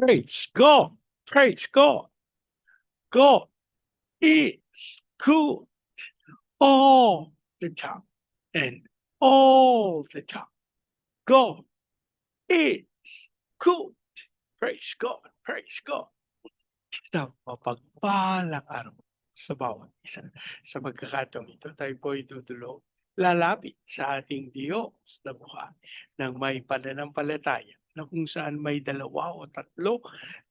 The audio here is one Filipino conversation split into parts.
Praise God. Praise God. God is good all the time and all the time. God is good. Praise God. Praise God. Isang mapagpalang araw sa bawat isa. Sa pagkakataong ito, tayo po ay tutulog lalapit sa ating Diyos na buhay ng may pananampalataya na kung saan may dalawa o tatlo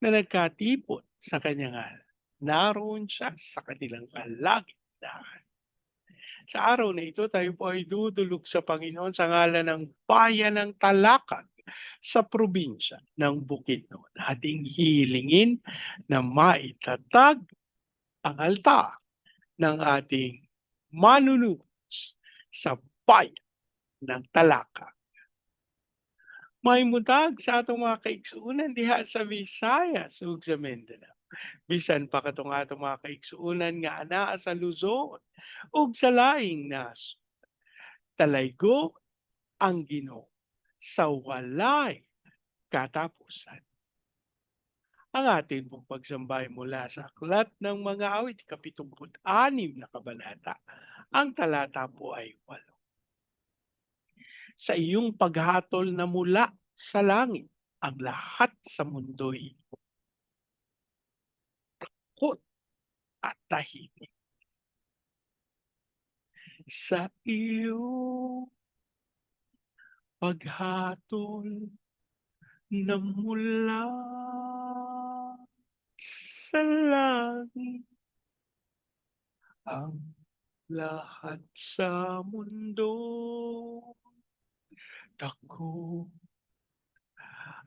na nagkatipon sa kanyang ngalan. Naroon siya sa kanilang kalagitnaan. Sa araw na ito, tayo po ay dudulog sa Panginoon sa ngalan ng bayan ng Talakag sa probinsya ng Bukidnon. Ating hilingin na maitatag ang altar ng ating manunubos sa bayan ng Talakag. May mutag sa atong mga kaigsuunan diha sa Visayas ug sa Mindanao. Bisan pa katong atong mga kaigsuunan nga anaa sa Luzon ug sa laing nas. Talaygo ang Ginoo sa walay katapusan. Ang atin pong pagsambay mula sa aklat ng mga awit, kapitumput anim na kabanata. Ang talata po ay walo sa iyong paghatol na mula sa langit ang lahat sa mundo'y takot at tahimik. Sa iyong paghatol na mula sa langit ang lahat sa mundo Dako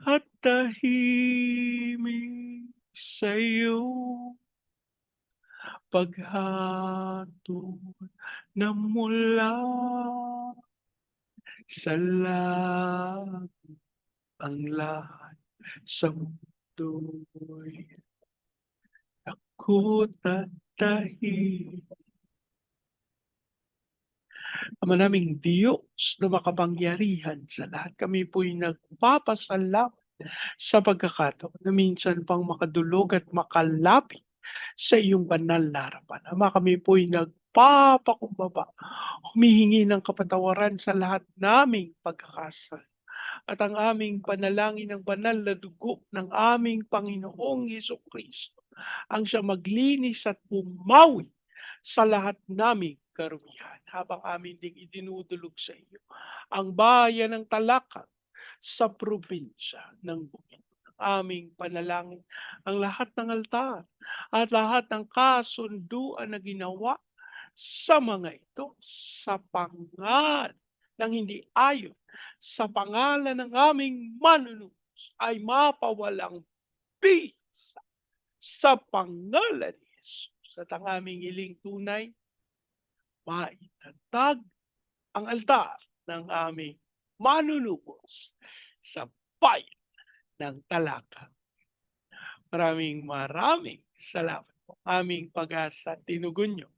at tahimik sa iyo paghatol na mula sa langit ang lahat sa mundo'y takot at tahimik Ama naming Diyos na makapangyarihan sa lahat. Kami po'y nagpapasalamat sa pagkakataon na minsan pang makadulog at makalapit sa iyong banal na harapan. Ama kami po'y nagpapakumbaba, humihingi ng kapatawaran sa lahat naming pagkakasal. At ang aming panalangin ng banal na dugo ng aming Panginoong Yeso Kristo ang siya maglinis at pumawi sa lahat naming karumihan habang amin ding idinudulog sa iyo ang bayan ng Talakag sa probinsya ng Bukid. Aming panalangin ang lahat ng altar at lahat ng kasunduan na ginawa sa mga ito sa pangalan ng hindi ayon sa pangalan ng aming manunubos ay mapawalang bisa sa pangalan ni Jesus at ang aming iling tunay maitatag ang altar ng aming manunubos sa bayan ng Talaka. Maraming maraming salamat po aming pag-asa tinugon nyo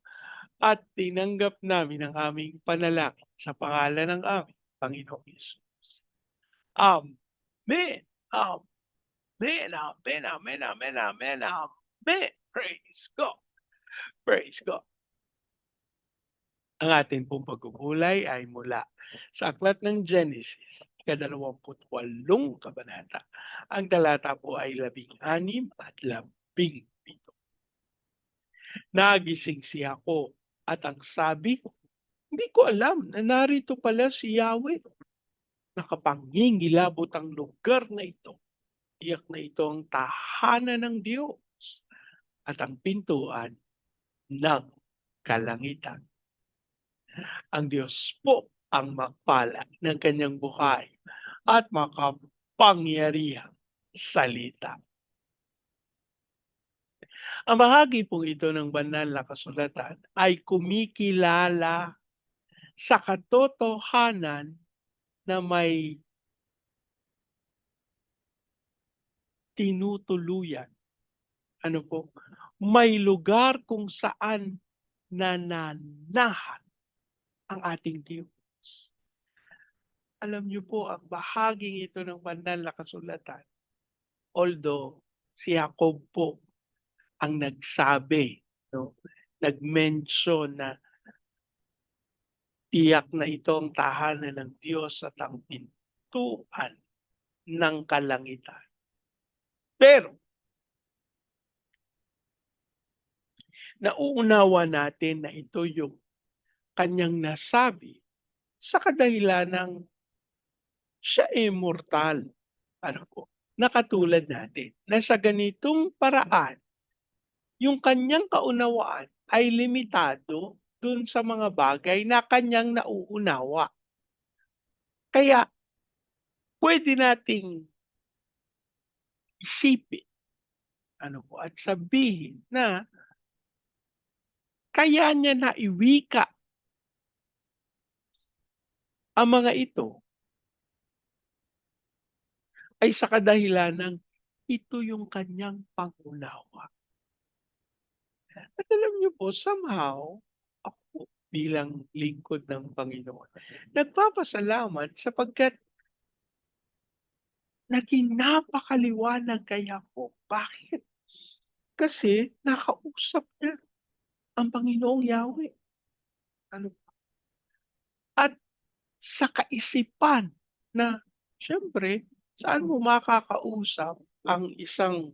at tinanggap namin ang aming panalangin sa pangalan ng aming Panginoong Isus. Amen. Amen. Amen. Amen. Amen. Amen. Amen. Praise God. Praise God. Ang atin pong pagkukulay ay mula sa aklat ng Genesis, ikadalawamputwalong kabanata. Ang talata po ay labing anim at labing pito. Nagising si ako at ang sabi, hindi ko alam na narito pala si Yahweh. Nakapangingilabot ang lugar na ito. Iyak na ito ang tahanan ng Diyos at ang pintuan ng kalangitan. Ang Diyos po ang magpala ng kanyang buhay at makapangyarihang salita. Ang bahagi po ito ng banal na kasulatan ay kumikilala sa katotohanan na may tinutuluyan. Ano po? May lugar kung saan nananahan ang ating Diyos. Alam niyo po, ang bahaging ito ng banal na kasulatan although si Jacob po ang nagsabi, no, nag-mention na tiyak na ito ang tahanan ng Diyos at ang pintuan ng kalangitan. Pero, nauunawa natin na ito yung kanyang nasabi sa kadahilan ng siya immortal. Ano po? Nakatulad natin na sa ganitong paraan, yung kanyang kaunawaan ay limitado dun sa mga bagay na kanyang nauunawa. Kaya, pwede nating isipin ano po, at sabihin na kaya niya na iwika ang mga ito ay sa kadahilan ng ito yung kanyang pangunawa. At alam niyo po, somehow, ako bilang lingkod ng Panginoon, nagpapasalamat sapagkat naging napakaliwanag kay ako. Bakit? Kasi nakausap niya ang Panginoong Yahweh. Ano? Sa kaisipan na, siyempre, saan mo makakausap ang isang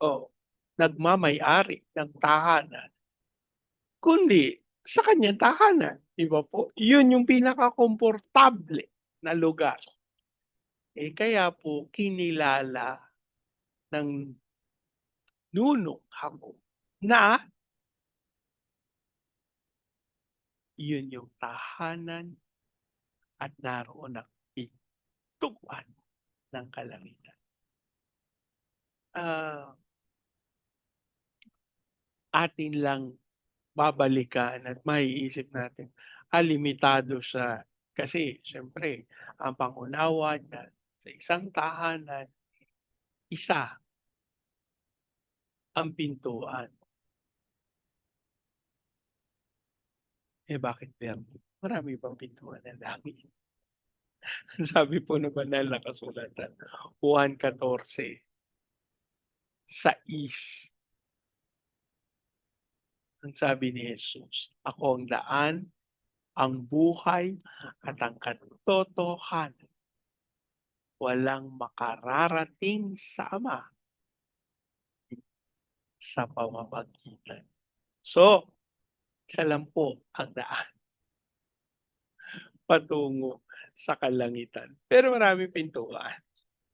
oh, nagmamay-ari ng tahanan, kundi sa kanyang tahanan. Di po? Yun yung pinaka-komportable na lugar. Eh kaya po kinilala ng nunong hako na yun yung tahanan at naroon ang pintuan ng kalangitan. Ah, atin lang babalikan at maiisip natin, ah, limitado sa kasi siyempre ang pangunawa niya sa isang tahanan, isa ang pintuan. Eh bakit meron? Marami pang pintuan ng langit. Sabi po ng banal na kasulatan, Juan 14, sa is. Ang sabi ni Jesus, ako ang daan, ang buhay, at ang katotohanan. Walang makararating sa Ama sa pamamagitan. So, isa lang po ang daan patungo sa kalangitan. Pero marami pintuan.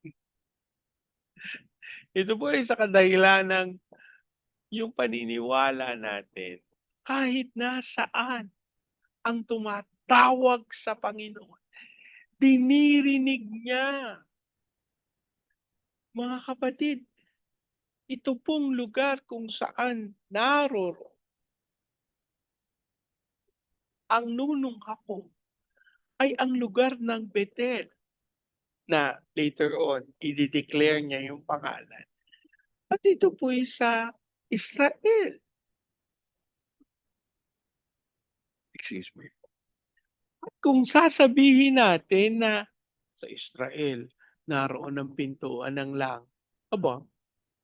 Ito po ay sa kadahilan ng yung paniniwala natin kahit nasaan ang tumatawag sa Panginoon. Dinirinig niya. Mga kapatid, ito pong lugar kung saan naroro ang nunong ako ay ang lugar ng Bethel na later on, i-declare niya yung pangalan. At ito po sa Israel. Excuse me. At kung sasabihin natin na sa Israel, naroon ang pintuan ng lang, aba,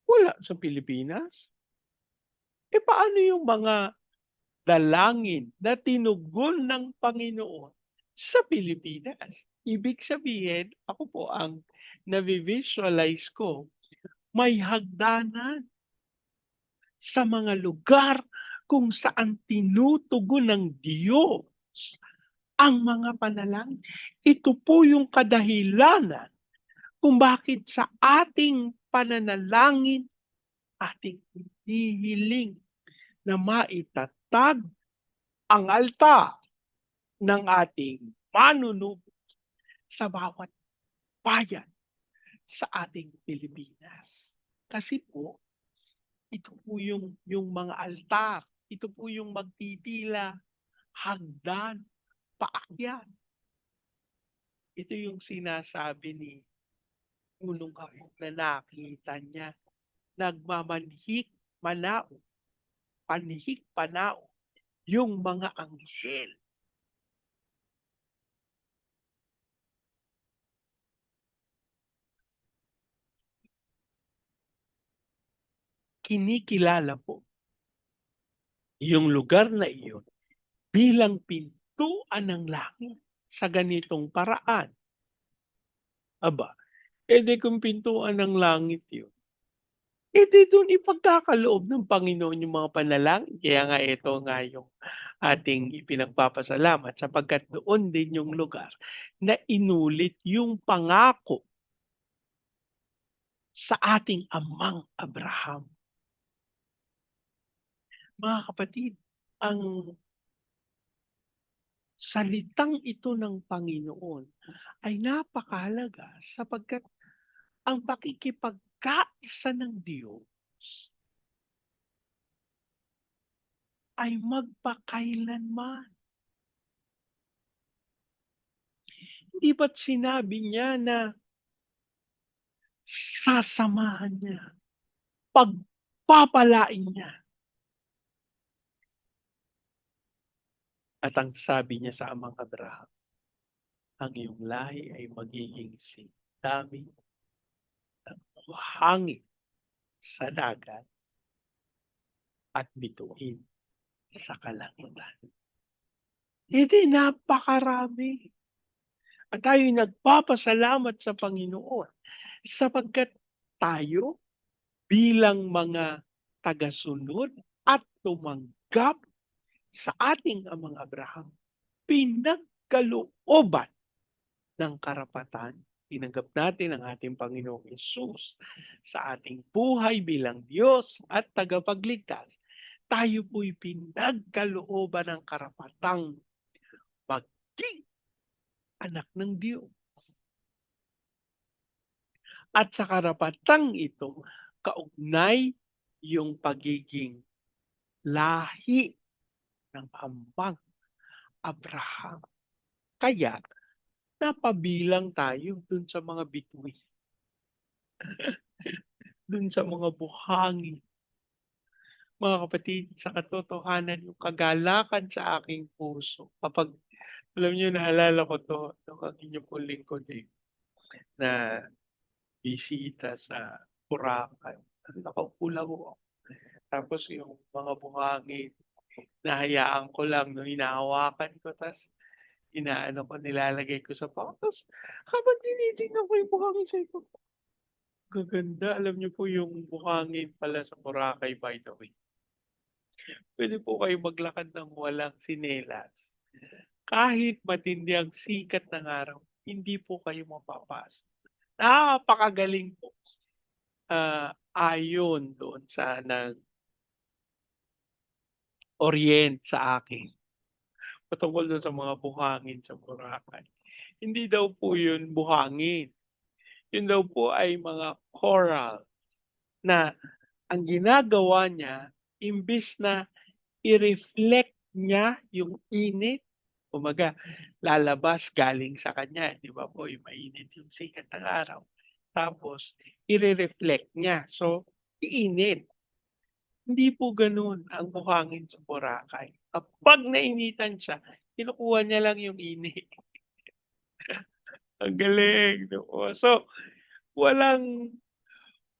wala sa Pilipinas. E paano yung mga dalangin na tinugon ng Panginoon sa Pilipinas? Ibig sabihin, ako po ang na-visualize ko, may hagdanan sa mga lugar kung saan tinutugon ng Diyos ang mga panalangin. Ito po yung kadahilanan kung bakit sa ating pananalangin, ating hihiling na maitatag ang alta ng ating manunubos sa bawat bayan sa ating Pilipinas. Kasi po, ito po yung, yung mga altar, ito po yung magtitila, hagdan, paakyat. Ito yung sinasabi ni Unong Kapit na nakita niya, nagmamanhik manao, panhig panaw yung mga anghel. Kinikilala po yung lugar na iyon bilang pintuan ng langit sa ganitong paraan. Aba, eh edi kung pintuan ng langit yun, edi doon ipagkakaloob ng Panginoon yung mga panalangin. Kaya nga ito nga yung ating ipinagpapasalamat sapagkat doon din yung lugar na inulit yung pangako sa ating amang Abraham. Mga kapatid, ang salitang ito ng Panginoon ay napakahalaga sapagkat ang pakikipagkaisa ng Diyos ay magpakailanman. Hindi ba't sinabi niya na sasamahan niya, pagpapalain niya At ang sabi niya sa amang Abraham, ang iyong lahi ay magiging dami ng hangin sa dagat at bituin sa kalangitan. Hindi napakarami. At tayo nagpapasalamat sa Panginoon sapagkat tayo bilang mga tagasunod at tumanggap sa ating amang Abraham, pinagkalooban ng karapatan. Tinanggap natin ang ating Panginoong Yesus sa ating buhay bilang Diyos at tagapagligtas. Tayo po'y pinagkalooban ng karapatang maging anak ng Diyos. At sa karapatang ito, kaugnay yung pagiging lahi ng ambang Abraham. Kaya, napabilang tayo dun sa mga bituin. dun sa mga buhangin. Mga kapatid, sa katotohanan, yung kagalakan sa aking puso, kapag, alam niyo, naalala ko to, nung ang inyo po lingkod eh, na bisita sa Boracay. Nakaupo lang ako. Tapos yung mga buhangin, nahayaan ko lang, no, hinahawakan ko, tapos inaano ko, nilalagay ko sa pako. Tapos habang tinitingnan ko yung buhangin, sabi ko, gaganda. Alam niyo po yung buhangin pala sa Boracay, by the way. Pwede po kayo maglakad ng walang sinelas. Kahit matindi ang sikat ng araw, hindi po kayo mapapasok. Napakagaling po. Uh, ayon doon sa nag orient sa akin. Patungkol doon sa mga buhangin sa Boracay. Hindi daw po yun buhangin. Yun daw po ay mga coral na ang ginagawa niya, imbis na i-reflect niya yung init, umaga, lalabas galing sa kanya. Di ba po, yung mainit yung sikat ng araw. Tapos, i-reflect niya. So, iinit. Hindi po gano'n ang buhangin sa Boracay. Kapag nainitan siya, kinukuha niya lang yung init. ang galing. No? So, walang,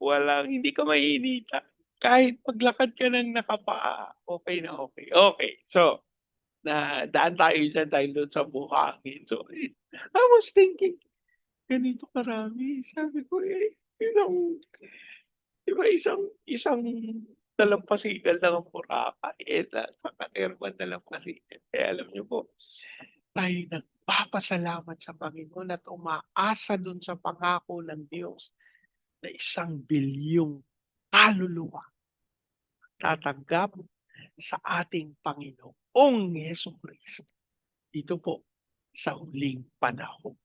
walang, hindi ka mainita. Kahit paglakad ka ng nakapaa, okay na okay. Okay, so, na daan tayo dyan dahil doon sa buhangin. So, I was thinking, ganito karami. Sabi ko, eh, yun ang, di ba, isang, isang dalampasigan lang ang Boracay, eh, nakaka-airman dalampasigan. Kaya alam niyo po, tayo nagpapasalamat sa Panginoon at umaasa dun sa pangako ng Diyos na isang bilyong kaluluwa tatanggap sa ating Panginoong Yeso Kristo. Ito po sa huling panahon.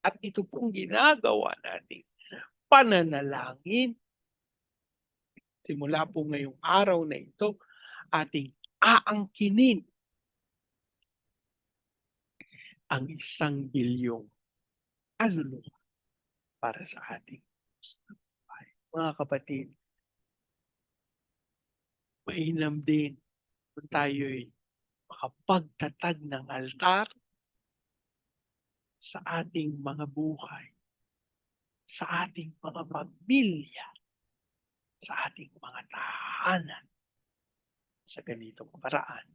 At ito pong ginagawa natin pananalangin simula po ngayong araw na ito, ating aangkinin ang isang bilyong aluluwa para sa ating mga kapatid. Mainam din kung tayo'y makapagtatag ng altar sa ating mga buhay, sa ating mga pamilya, sa ating mga tahanan. Sa ganitong paraan,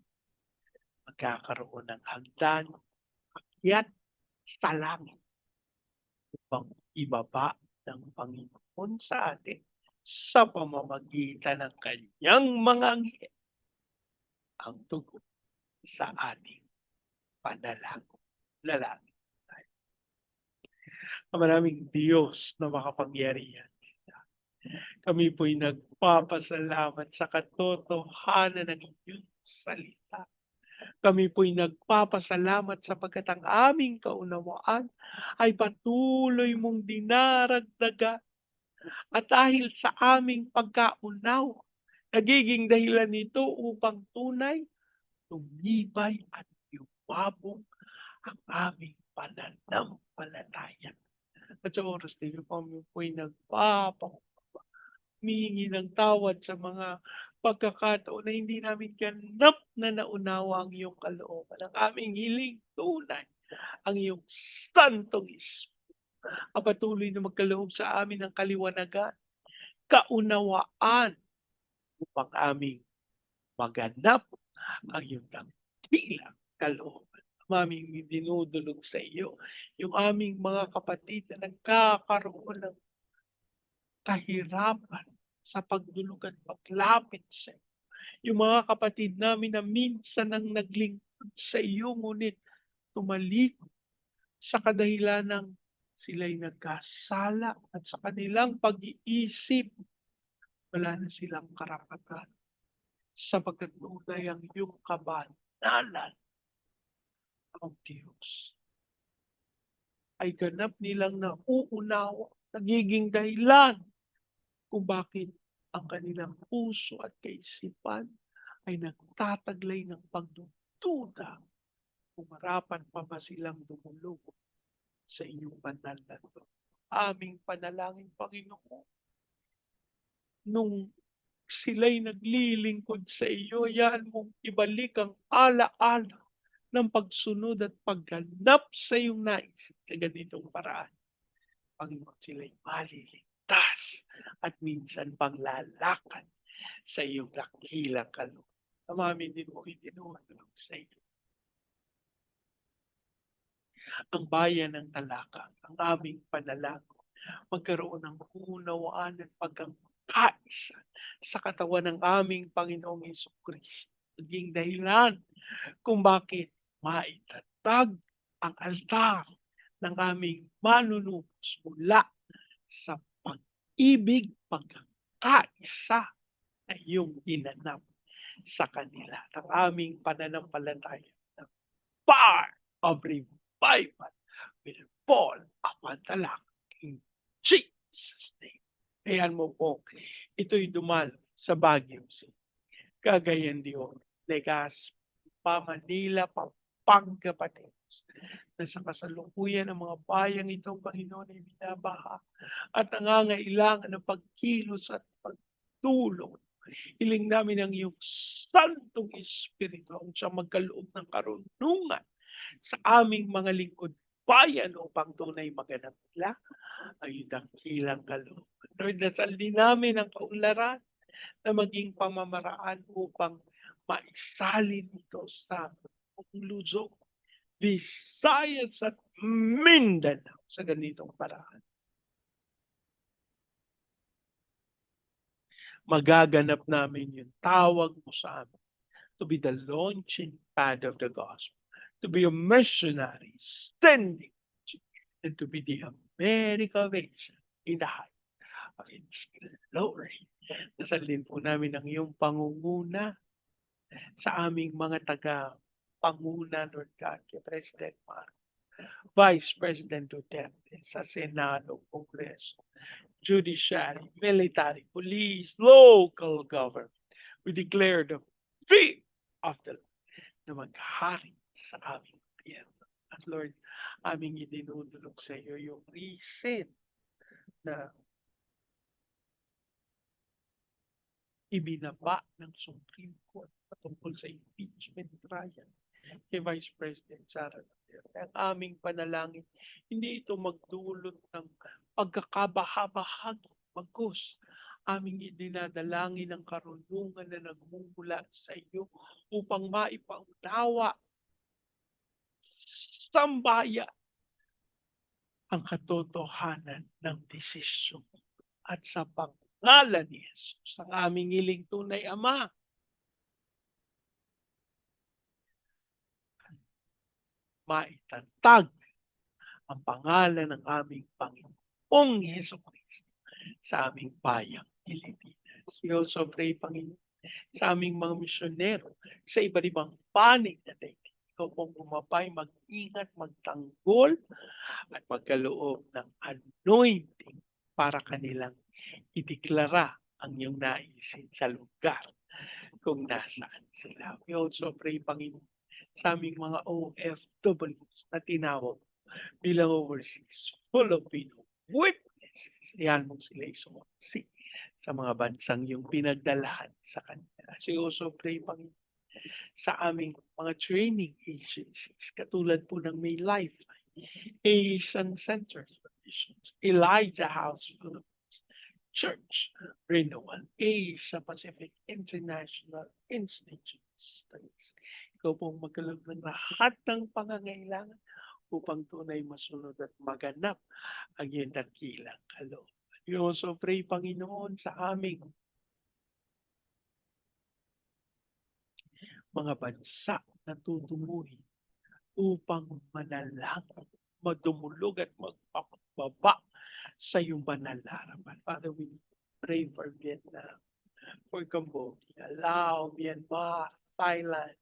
magkakaroon ng hagdan, akyat sa langit upang ibaba ng Panginoon sa atin sa pamamagitan ng kanyang mga anghel ang tugon sa ating panalangin. Lalangin tayo. Maraming Diyos na makapangyarihan. Kami po'y nagpapasalamat sa katotohanan ng iyong salita. Kami po'y nagpapasalamat sapagkat ang aming kaunawaan ay patuloy mong dinaragdagan. At dahil sa aming pagkaunaw, nagiging dahilan nito upang tunay tumibay at yumabong ang aming pananampalataya. At sa oras na yun, kami po'y nagpapakababa, humihingi ng tawad sa mga pagkakataon na hindi namin ganap na naunawa ang iyong kalooban. Ang aming hiling tunay, ang iyong santong Espiritu. Ang patuloy na magkaloob sa amin ng kaliwanagan, kaunawaan upang aming maganap ang iyong dakilang kalooban. Aming dinudulog sa iyo, yung aming mga kapatid na nagkakaroon ng kahirapan sa pagdulog at paglapit sa iyo. Yung mga kapatid namin na minsan ang naglingkod sa iyo, ngunit tumalikod sa kadahilan ng sila'y nagkasala at sa kanilang pag-iisip, wala na silang karapatan sapagkat tunay ang iyong kabanalan ang Diyos ay ganap nilang nauunawa, nagiging dahilan kung bakit ang kanilang puso at kaisipan ay nagtataglay ng pagdududa kung marapan pa ba silang dumulog sa inyong banal na ito. Aming panalangin, Panginoon, nung sila'y naglilingkod sa iyo, yan mong ibalik ang ala-ala ng pagsunod at pagganap sa iyong nais sa ganitong paraan. Panginoon, sila'y maliligtas at minsan pang lalakad sa iyong dakilang kalooban. Amamin din mo itinutulog sa iyo. Ang bayan ng talaka, ang aming panalangin, magkaroon ng unawaan at pagkakaisa sa katawan ng aming Panginoong Yeso Kristo. Naging dahilan kung bakit maitatag ang altar ng aming manunubos mula sa pag-ibig, pagkakaisa na iyong ginanap sa kanila. Ang aming pananampalataya na fire of revival will fall upon the land in Jesus' name. Ayan mo po, ito'y dumal sa Baguio City. Cagayan de Oro, Legazpi, pa Manila, Pampanga, Pateros, na sa kasalukuyan ng mga bayang itong Panginoon ay binabaha at nangangailangan ng pagkilos at pagtulong. Hiling namin ang iyong Santong Espiritu ang siyang magkaloob ng karunungan sa aming mga lingkod bayan upang tunay maganap nila iyong dakilang kalooban. Lord, dasal din namin ang kaunlaran na maging pamamaraan upang maisalin ito sa Luzon, Visayas at Mindanao sa ganitong paraan. Magaganap namin yung tawag mo sa amin to be the launching pad of the gospel, to be a missionary standing and to be the America of Asia in the height of its glory. Dasal din po namin ang iyong pangunguna sa aming mga taga panguna, Lord God, kay President Marcos, Vice President Duterte, sa Senado, Kongreso, Judiciary, Military, Police, Local Government. We declare the fear of the Lord na maghari sa aming gobyerno. At Lord, aming idinudulog sa iyo yung reason na ibinaba ng Supreme Court patungkol sa impeachment trial kay Vice President Sara Duterte. Ang aming panalangin, hindi ito magdulot ng pagkakabahabahagi. Bagkus, aming idinadalangin ang karunungan na nagmumula sa iyo upang maipaunawa sambaya ang katotohanan ng desisyon at sa pangalan ni Jesus ang aming hiling tunay Ama. Maitatag ang pangalan ng aming Panginoong Yeso Kristo sa aming bayang Pilipinas. We also pray, Panginoon, sa aming mga misyonero sa iba't ibang panig na daigdig. Ikaw pong bumabay, mag-ingat, magtanggol, at magkaloob ng anointing para kanilang ideklara ang iyong naisin sa lugar kung nasaan sila. We also pray, Panginoon, sa aming mga OFWs na tinawag bilang overseas Filipino witnesses. Yan mo sila isumaksi sa mga bansang yung pinagdalahan sa kanila. So we also pray, Panginoon, sa aming mga training agencies, katulad po ng May Lifeline, Asian Centers for Missions, Elijah House Philippines, Church Renewal, Asia Pacific International Institute Studies. Ikaw pong magkalog ng lahat ng pangangailangan upang tunay masunod at maganap ang iyong dakilang kalooban. We also pray, Panginoon, sa aming mga bansa na tutunguhin upang manalangin, madumulog at magpapababa sa iyong banal na harapan. Father, we pray for Vietnam, for Cambodia, Laos, Myanmar, Thailand,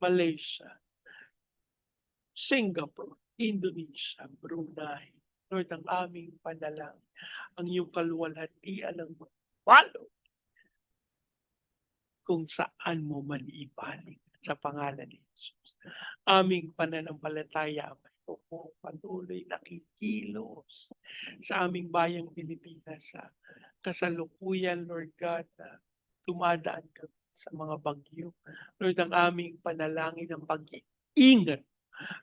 Malaysia, Singapore, Indonesia, Brunei, Lord, ang aming panalang, ang iyong kaluwalhatian ng palo kung saan mo man ibalik sa pangalan ni Jesus. Aming pananampalataya ay po patuloy nakikilos sa aming bayang Pilipinas sa kasalukuyan, Lord God, na tumadaan ka sa mga bagyo. Lord, ang aming panalangin ng pag-iingat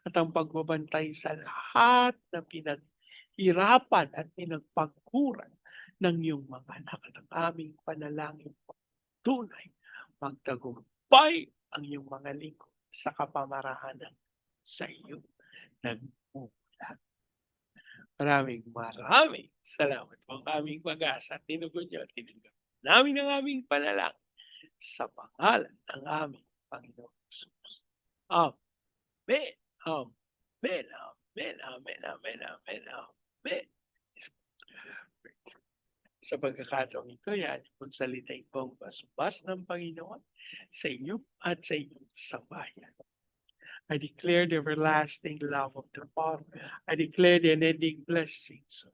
at ang pagbabantay sa lahat na pinaghirapan at pinagpagkuran ng iyong mga anak at ang aming panalangin tunay magtagumpay ang iyong mga lingkod sa kapamarahanan sa iyo nagmumula. Maraming maraming salamat po ang aming pag-asa. Tinugon niyo tinanggap namin ang aming panalangin sa pangalan ng aming Panginoon Jesus. Amen. Amen. Amen. Amen. Amen. Amen. Amen. Sa pagkakataong ito, yan kung salitay kong basbas ng Panginoon sa inyo at sa inyong sambayan. I declare the everlasting love of the Father. I declare the unending blessings.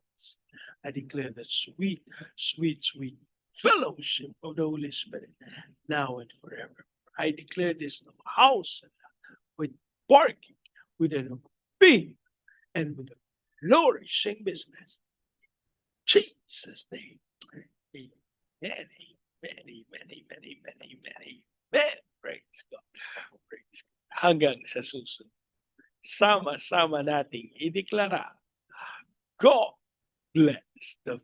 I declare the sweet, sweet, sweet fellowship of the Holy Spirit now and forever. I declare this house with barking, with an being, and with a flourishing business. Jesus' name. Amen. Many, many, many, many, many, many. Praise God. Praise God. Hanggang sa susunod. Sama-sama nating ideklara. God bless the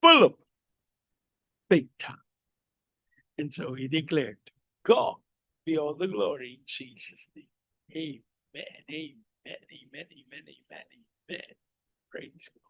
Philippines big time. And so he declared, God be all the glory in Jesus' name. Amen, amen, amen, amen, amen, amen. Praise God.